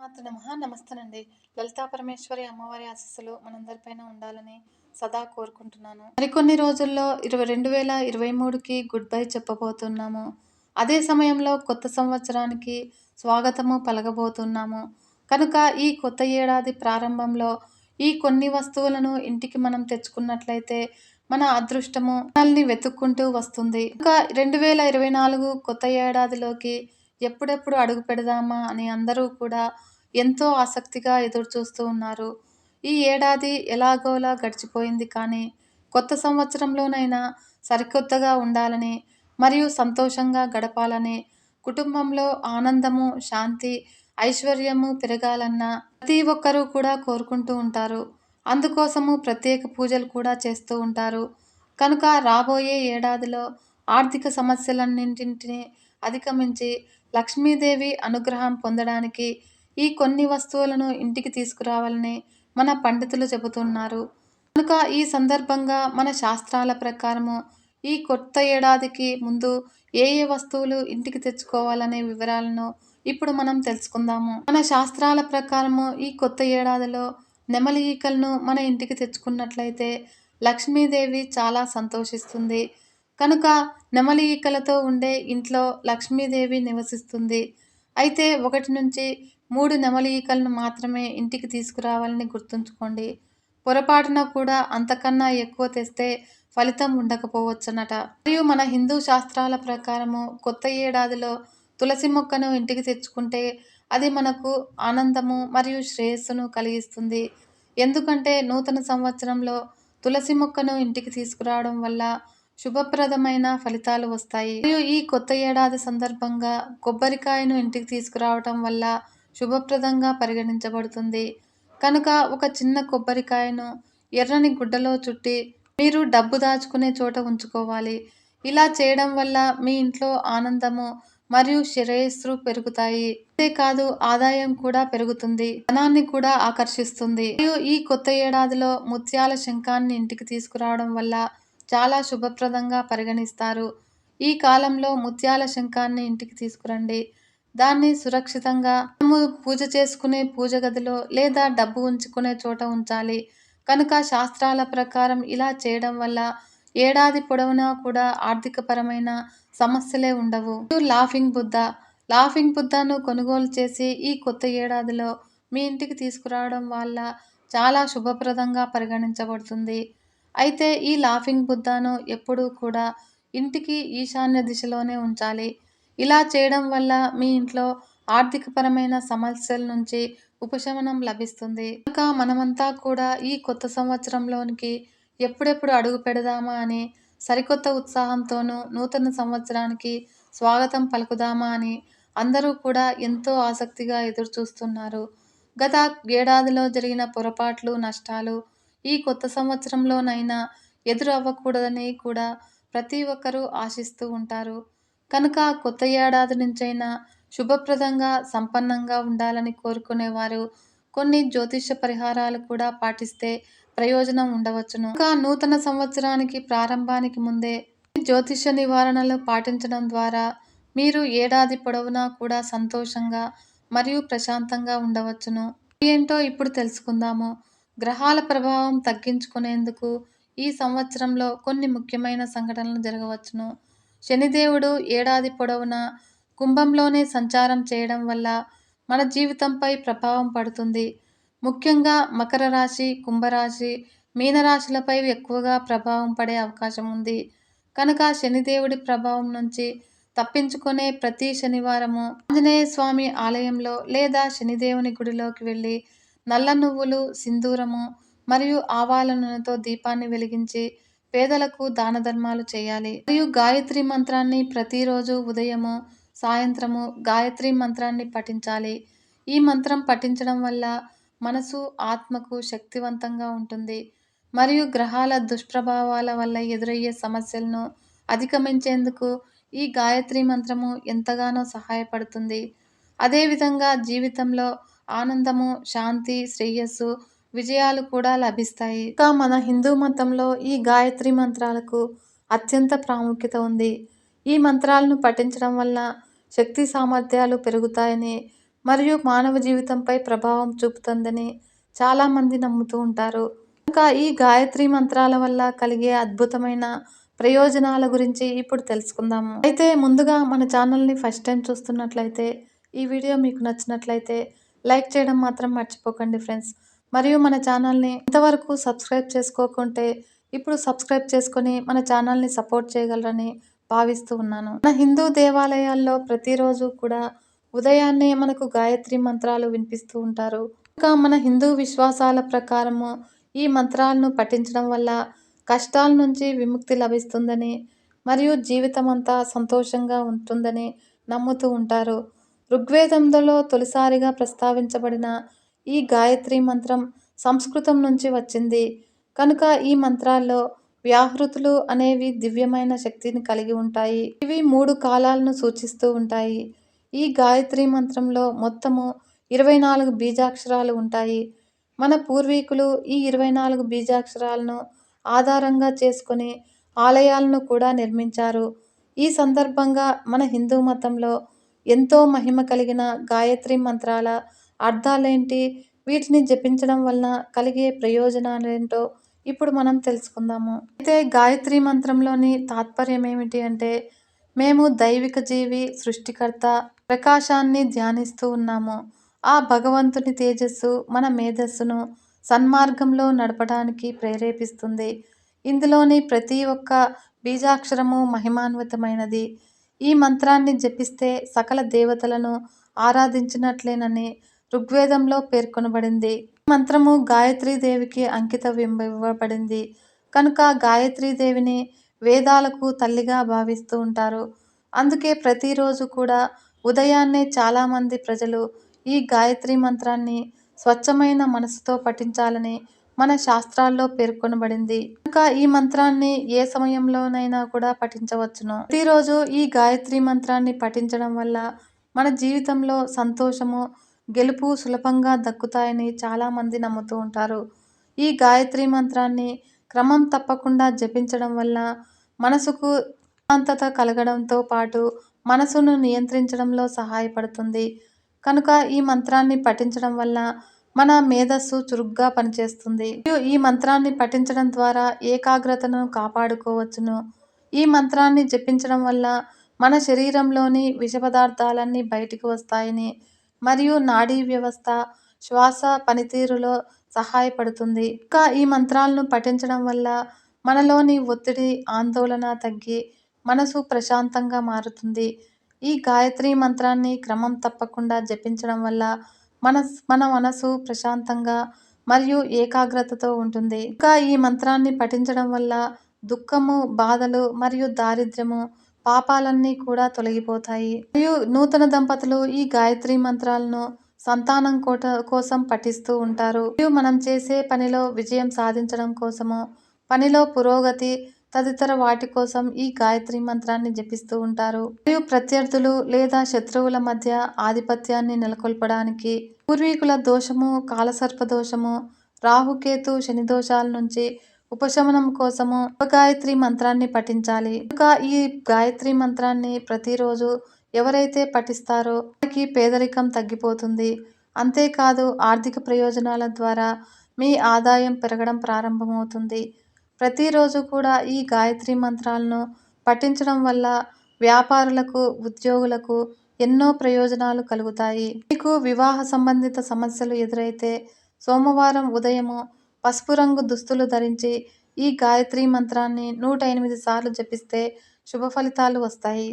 మాతృ నమ. నమస్తేనండి. లలితా పరమేశ్వరి అమ్మవారి ఆశీస్సులు మనందరిపైన ఉండాలని సదా కోరుకుంటున్నాను. మరికొన్ని రోజుల్లో ఇరవై రెండు వేల ఇరవై మూడుకి గుడ్ బై చెప్పబోతున్నాము. అదే సమయంలో కొత్త సంవత్సరానికి స్వాగతము పలకబోతున్నాము. కనుక ఈ కొత్త ఏడాది ప్రారంభంలో ఈ కొన్ని వస్తువులను ఇంటికి మనం తెచ్చుకున్నట్లయితే మన అదృష్టము మనల్ని వెతుక్కుంటూ వస్తుంది. ఇంకా రెండు వేల ఇరవై నాలుగు కొత్త ఏడాదిలోకి ఎప్పుడెప్పుడు అడుగు పెడదామా అని అందరూ కూడా ఎంతో ఆసక్తిగా ఎదురుచూస్తూ ఉన్నారు. ఈ ఏడాది ఎలాగోలా గడిచిపోయింది కానీ కొత్త సంవత్సరంలోనైనా సరికొత్తగా ఉండాలని మరియు సంతోషంగా గడపాలని కుటుంబంలో ఆనందము శాంతి ఐశ్వర్యము పెరగాలన్న ప్రతి ఒక్కరూ కూడా కోరుకుంటూ ఉంటారు. అందుకోసము ప్రత్యేక పూజలు కూడా చేస్తూ ఉంటారు. కనుక రాబోయే ఏడాదిలో ఆర్థిక సమస్యలన్నింటిని అధిగమించి లక్ష్మీదేవి అనుగ్రహం పొందడానికి ఈ కొన్ని వస్తువులను ఇంటికి తీసుకురావాలని మన పండితులు చెబుతున్నారు. కనుక ఈ సందర్భంగా మన శాస్త్రాల ప్రకారము ఈ కొత్త ఏడాదికి ముందు ఏ ఏ వస్తువులు ఇంటికి తెచ్చుకోవాలనే వివరాలను ఇప్పుడు మనం తెలుసుకుందాము. మన శాస్త్రాల ప్రకారము ఈ కొత్త ఏడాదిలో నెమలి ఈకలను మన ఇంటికి తెచ్చుకున్నట్లయితే లక్ష్మీదేవి చాలా సంతోషిస్తుంది. కనుక నెమలి ఈకలతో ఉండే ఇంట్లో లక్ష్మీదేవి నివసిస్తుంది. అయితే ఒకటి నుంచి మూడు నెమలి ఈకలను మాత్రమే ఇంటికి తీసుకురావాలని గుర్తుంచుకోండి. పొరపాటున కూడా అంతకన్నా ఎక్కువ తెస్తే ఫలితం ఉండకపోవచ్చునట మరియు మన హిందూ శాస్త్రాల ప్రకారము కొత్త ఏడాదిలో తులసి మొక్కను ఇంటికి తెచ్చుకుంటే అది మనకు ఆనందము మరియు శ్రేయస్సును కలిగిస్తుంది. ఎందుకంటే నూతన సంవత్సరంలో తులసి మొక్కను ఇంటికి తీసుకురావడం వల్ల శుభప్రదమైన ఫలితాలు వస్తాయి. మరియు ఈ కొత్త ఏడాది సందర్భంగా కొబ్బరికాయను ఇంటికి తీసుకురావటం వల్ల శుభప్రదంగా పరిగణించబడుతుంది. కనుక ఒక చిన్న కొబ్బరికాయను ఎర్రని గుడ్డలో చుట్టి మీరు డబ్బు దాచుకునే చోట ఉంచుకోవాలి. ఇలా చేయడం వల్ల మీ ఇంట్లో ఆనందము మరియు శ్రేయస్సు పెరుగుతాయి. అంతేకాదు ఆదాయం కూడా పెరుగుతుంది. ధనాన్ని కూడా ఆకర్షిస్తుంది. మరియు ఈ కొత్త ఏడాదిలో ముత్యాల శంఖాన్ని ఇంటికి తీసుకురావడం వల్ల చాలా శుభప్రదంగా పరిగణిస్తారు. ఈ కాలంలో ముత్యాల శంఖాన్ని ఇంటికి తీసుకురండి. దాన్ని సురక్షితంగా మనము పూజ చేసుకునే పూజ గదిలో లేదా డబ్బు ఉంచుకునే చోట ఉంచాలి. కనుక శాస్త్రాల ప్రకారం ఇలా చేయడం వల్ల ఏడాది పొడవునా కూడా ఆర్థికపరమైన సమస్యలే ఉండవు. లాఫింగ్ బుద్ధ లాఫింగ్ బుద్ధను కొనుగోలు చేసి ఈ కొత్త ఏడాదిలో మీ ఇంటికి తీసుకురావడం వల్ల చాలా శుభప్రదంగా పరిగణించబడుతుంది. అయితే ఈ లాఫింగ్ బుద్ధాను ఎప్పుడూ కూడా ఇంటికి ఈశాన్య దిశలోనే ఉంచాలి. ఇలా చేయడం వల్ల మీ ఇంట్లో ఆర్థికపరమైన సమస్యల నుంచి ఉపశమనం లభిస్తుంది. ఇంకా మనమంతా కూడా ఈ కొత్త సంవత్సరంలోనికి ఎప్పుడెప్పుడు అడుగు పెడదామా అని సరికొత్త ఉత్సాహంతోనూ నూతన సంవత్సరానికి స్వాగతం పలుకుదామా అని అందరూ కూడా ఎంతో ఆసక్తిగా ఎదురు చూస్తున్నారు గత ఏడాదిలో జరిగిన పొరపాట్లు నష్టాలు ఈ కొత్త సంవత్సరంలోనైనా ఎదురు అవ్వకూడదని కూడా ప్రతి ఒక్కరూ ఆశిస్తూ ఉంటారు. కనుక కొత్త ఏడాది నుంచైనా శుభప్రదంగా సంపన్నంగా ఉండాలని కోరుకునేవారు. కొన్ని జ్యోతిష పరిహారాలు కూడా పాటిస్తే ప్రయోజనం ఉండవచ్చును. ఇంకా నూతన సంవత్సరానికి ప్రారంభానికి ముందే జ్యోతిష నివారణలు పాటించడం ద్వారా మీరు ఏడాది పొడవునా కూడా సంతోషంగా మరియు ప్రశాంతంగా ఉండవచ్చును. ఏంటో ఇప్పుడు తెలుసుకుందాము. గ్రహాల ప్రభావం తగ్గించుకునేందుకు ఈ సంవత్సరంలో కొన్ని ముఖ్యమైన సంఘటనలు జరగవచ్చును. శనిదేవుడు ఏడాది పొడవునా కుంభంలోనే సంచారం చేయడం వల్ల మన జీవితంపై ప్రభావం పడుతుంది. ముఖ్యంగా మకర రాశి కుంభరాశి మీనరాశులపై ఎక్కువగా ప్రభావం పడే అవకాశం ఉంది. కనుక శనిదేవుడి ప్రభావం నుంచి తప్పించుకునే ప్రతి శనివారము ఆంజనేయ స్వామి ఆలయంలో లేదా శనిదేవుని గుడిలోకి వెళ్ళి నల్ల నువ్వులు సింధూరము మరియు ఆవాల నూనెతో దీపాన్ని వెలిగించి పేదలకు దాన ధర్మాలు చేయాలి. మరియు గాయత్రి మంత్రాన్ని ప్రతిరోజు ఉదయము సాయంత్రము గాయత్రి మంత్రాన్ని పఠించాలి. ఈ మంత్రం పఠించడం వల్ల మనసు ఆత్మకు శక్తివంతంగా ఉంటుంది. మరియు గ్రహాల దుష్ప్రభావాల వల్ల ఎదురయ్యే సమస్యలను అధిగమించేందుకు ఈ గాయత్రి మంత్రము ఎంతగానో సహాయపడుతుంది. అదేవిధంగా జీవితంలో ఆనందము శాంతి శ్రేయస్సు విజయాలు కూడా లభిస్తాయి. ఇంకా మన హిందూ మతంలో ఈ గాయత్రి మంత్రాలకు అత్యంత ప్రాముఖ్యత ఉంది. ఈ మంత్రాలను పఠించడం వల్ల శక్తి సామర్థ్యాలు పెరుగుతాయని మరియు మానవ జీవితంపై ప్రభావం చూపుతుందని చాలామంది నమ్ముతూ ఉంటారు. ఇంకా ఈ గాయత్రి మంత్రాల వల్ల కలిగే అద్భుతమైన ప్రయోజనాల గురించి ఇప్పుడు తెలుసుకుందాము. అయితే ముందుగా మన ఛానల్ని ఫస్ట్ టైం చూస్తున్నట్లయితే ఈ వీడియో మీకు నచ్చినట్లయితే లైక్ చేయడం మాత్రం మర్చిపోకండి ఫ్రెండ్స్. మరియు మన ఛానల్ని ఇంతవరకు సబ్స్క్రైబ్ చేసుకోకుంటే ఇప్పుడు సబ్స్క్రైబ్ చేసుకొని మన ఛానల్ని సపోర్ట్ చేయగలరని భావిస్తూ ఉన్నాను. మన హిందూ దేవాలయాల్లో ప్రతిరోజు కూడా ఉదయాన్నే మనకు గాయత్రి మంత్రాలు వినిపిస్తూ ఉంటారు. ఇంకా మన హిందూ విశ్వాసాల ప్రకారము ఈ మంత్రాలను పఠించడం వల్ల కష్టాల నుంచి విముక్తి లభిస్తుందని మరియు జీవితం అంతా సంతోషంగా ఉంటుందని నమ్ముతూ ఉంటారు. ఋగ్వేదంలో తొలిసారిగా ప్రస్తావించబడిన ఈ గాయత్రి మంత్రం సంస్కృతం నుంచి వచ్చింది. కనుక ఈ మంత్రాల్లో వ్యాహృతులు అనేవి దివ్యమైన శక్తిని కలిగి ఉంటాయి. ఇవి మూడు కాలాలను సూచిస్తూ ఉంటాయి. ఈ గాయత్రి మంత్రంలో మొత్తము ఇరవై నాలుగు బీజాక్షరాలు ఉంటాయి. మన పూర్వీకులు ఈ ఇరవై నాలుగు బీజాక్షరాలను ఆధారంగా చేసుకొని ఆలయాలను కూడా నిర్మించారు. ఈ సందర్భంగా మన హిందూ మతంలో ఎంతో మహిమ కలిగిన గాయత్రి మంత్రాల అర్థాలేంటి? వీటిని జపించడం వలన కలిగే ప్రయోజనాలేంటో ఇప్పుడు మనం తెలుసుకుందాము. అయితే గాయత్రి మంత్రంలోని తాత్పర్యం ఏమిటి అంటే మేము దైవిక జీవి సృష్టికర్త ప్రకాశాన్ని ధ్యానిస్తూ ఉన్నాము. ఆ భగవంతుని తేజస్సు మన మేధస్సును సన్మార్గంలో నడపడానికి ప్రేరేపిస్తుంది. ఇందులోని ప్రతి ఒక్క బీజాక్షరము మహిమాన్వితమైనది. ఈ మంత్రాన్ని జపిస్తే సకల దేవతలను ఆరాధించినట్లేనని ఋగ్వేదంలో పేర్కొనబడింది. మంత్రము గాయత్రీదేవికి అంకిత ఇవ్వబడింది కనుక గాయత్రీదేవిని వేదాలకు తల్లిగా భావిస్తూ ఉంటారు. అందుకే ప్రతిరోజు కూడా ఉదయాన్నే చాలామంది ప్రజలు ఈ గాయత్రి మంత్రాన్ని స్వచ్ఛమైన మనసుతో పఠించాలని మన శాస్త్రాల్లో పేర్కొనబడింది. ఇంకా ఈ మంత్రాన్ని ఏ సమయంలోనైనా కూడా పఠించవచ్చును. ప్రతిరోజు ఈ గాయత్రి మంత్రాన్ని పఠించడం వల్ల మన జీవితంలో సంతోషము గెలుపు సులభంగా దక్కుతాయని చాలామంది నమ్ముతూ ఉంటారు. ఈ గాయత్రి మంత్రాన్ని క్రమం తప్పకుండా జపించడం వల్ల మనసుకు శాంతత కలగడంతో పాటు మనసును నియంత్రించడంలో సహాయపడుతుంది. కనుక ఈ మంత్రాన్ని పఠించడం వల్ల మన మేధస్సు చురుగ్గా పనిచేస్తుంది. ఈ మంత్రాన్ని పఠించడం ద్వారా ఏకాగ్రతను కాపాడుకోవచ్చును. ఈ మంత్రాన్ని జపించడం వల్ల మన శరీరంలోని విష పదార్థాలన్నీ బయటికి వస్తాయని మరియు నాడీ వ్యవస్థ శ్వాస పనితీరులో సహాయపడుతుంది. ఇంకా ఈ మంత్రాలను పఠించడం వల్ల మనలోని ఒత్తిడి ఆందోళన తగ్గి మనసు ప్రశాంతంగా మారుతుంది. ఈ గాయత్రి మంత్రాన్ని క్రమం తప్పకుండా జపించడం వల్ల మన మన మనసు ప్రశాంతంగా మరియు ఏకాగ్రతతో ఉంటుంది. ఇంకా ఈ మంత్రాన్ని పఠించడం వల్ల దుఃఖము బాధలు మరియు దారిద్ర్యము పాపాలన్నీ కూడా తొలగిపోతాయి. మరియు నూతన దంపతులు ఈ గాయత్రి మంత్రాలను సంతానం కోట కోసం పఠిస్తూ ఉంటారు. మరియు మనం చేసే పనిలో విజయం సాధించడం కోసము పనిలో పురోగతి తదితర వాటి కోసం ఈ గాయత్రి మంత్రాన్ని జపిస్తూ ఉంటారు. మరియు ప్రత్యర్థులు లేదా శత్రువుల మధ్య ఆధిపత్యాన్ని నెలకొల్పడానికి పూర్వీకుల దోషము కాలసర్ప దోషము రాహుకేతు శని దోషాల నుంచి ఉపశమనం కోసము గాయత్రి మంత్రాన్ని పఠించాలి. ఇంకా ఈ గాయత్రి మంత్రాన్ని ప్రతిరోజు ఎవరైతే పఠిస్తారో వారికి పేదరికం తగ్గిపోతుంది. అంతేకాదు ఆర్థిక ప్రయోజనాల ద్వారా మీ ఆదాయం పెరగడం ప్రారంభమవుతుంది. ప్రతిరోజు కూడా ఈ గాయత్రి మంత్రాలను పఠించడం వల్ల వ్యాపారులకు ఉద్యోగులకు ఎన్నో ప్రయోజనాలు కలుగుతాయి. మీకు వివాహ సంబంధిత సమస్యలు ఎదురైతే సోమవారం ఉదయము పసుపు రంగు దుస్తులు ధరించి ఈ గాయత్రి మంత్రాన్ని నూట ఎనిమిది సార్లు జపిస్తే శుభ ఫలితాలు వస్తాయి.